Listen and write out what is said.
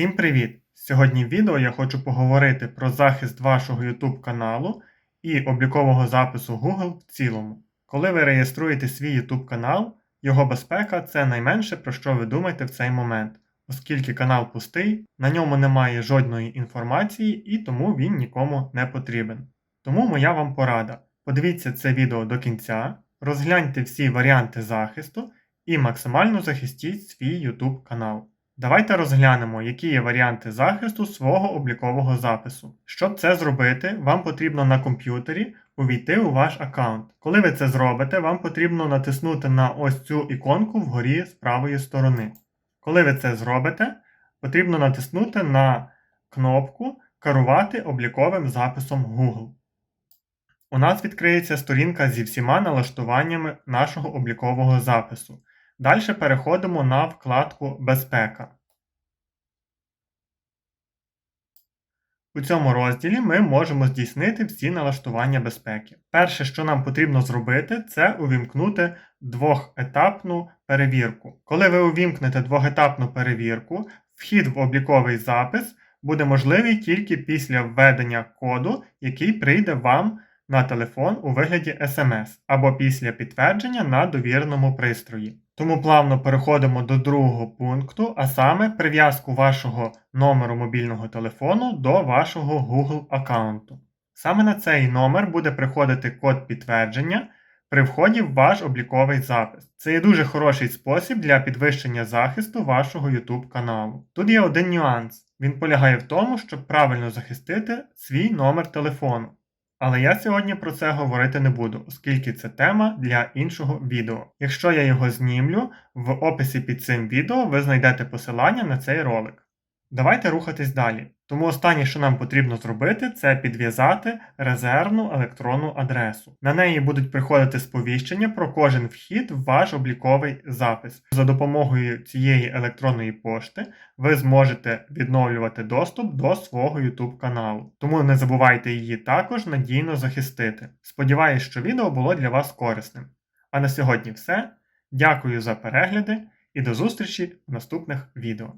Всім привіт! Сьогодні в відео я хочу поговорити про захист вашого YouTube каналу і облікового запису Google в цілому. Коли ви реєструєте свій YouTube канал, його безпека це найменше про що ви думаєте в цей момент, оскільки канал пустий, на ньому немає жодної інформації і тому він нікому не потрібен. Тому моя вам порада: подивіться це відео до кінця, розгляньте всі варіанти захисту і максимально захистіть свій YouTube канал. Давайте розглянемо, які є варіанти захисту свого облікового запису. Щоб це зробити, вам потрібно на комп'ютері увійти у ваш аккаунт. Коли ви це зробите, вам потрібно натиснути на ось цю іконку вгорі з правої сторони. Коли ви це зробите, потрібно натиснути на кнопку Керувати обліковим записом Google. У нас відкриється сторінка зі всіма налаштуваннями нашого облікового запису. Далі переходимо на вкладку Безпека. У цьому розділі ми можемо здійснити всі налаштування безпеки. Перше, що нам потрібно зробити, це увімкнути двохетапну перевірку. Коли ви увімкнете двохетапну перевірку, вхід в обліковий запис буде можливий тільки після введення коду, який прийде вам на телефон у вигляді SMS або після підтвердження на довіреному пристрої. Тому плавно переходимо до другого пункту, а саме прив'язку вашого номеру мобільного телефону до вашого Google аккаунту. Саме на цей номер буде приходити код підтвердження при вході в ваш обліковий запис. Це є дуже хороший спосіб для підвищення захисту вашого YouTube каналу. Тут є один нюанс. Він полягає в тому, щоб правильно захистити свій номер телефону. Але я сьогодні про це говорити не буду, оскільки це тема для іншого відео. Якщо я його знімлю, в описі під цим відео ви знайдете посилання на цей ролик. Давайте рухатись далі. Тому останнє, що нам потрібно зробити, це підв'язати резервну електронну адресу. На неї будуть приходити сповіщення про кожен вхід в ваш обліковий запис. За допомогою цієї електронної пошти ви зможете відновлювати доступ до свого YouTube каналу. Тому не забувайте її також надійно захистити. Сподіваюсь, що відео було для вас корисним. А на сьогодні все. Дякую за перегляди і до зустрічі в наступних відео.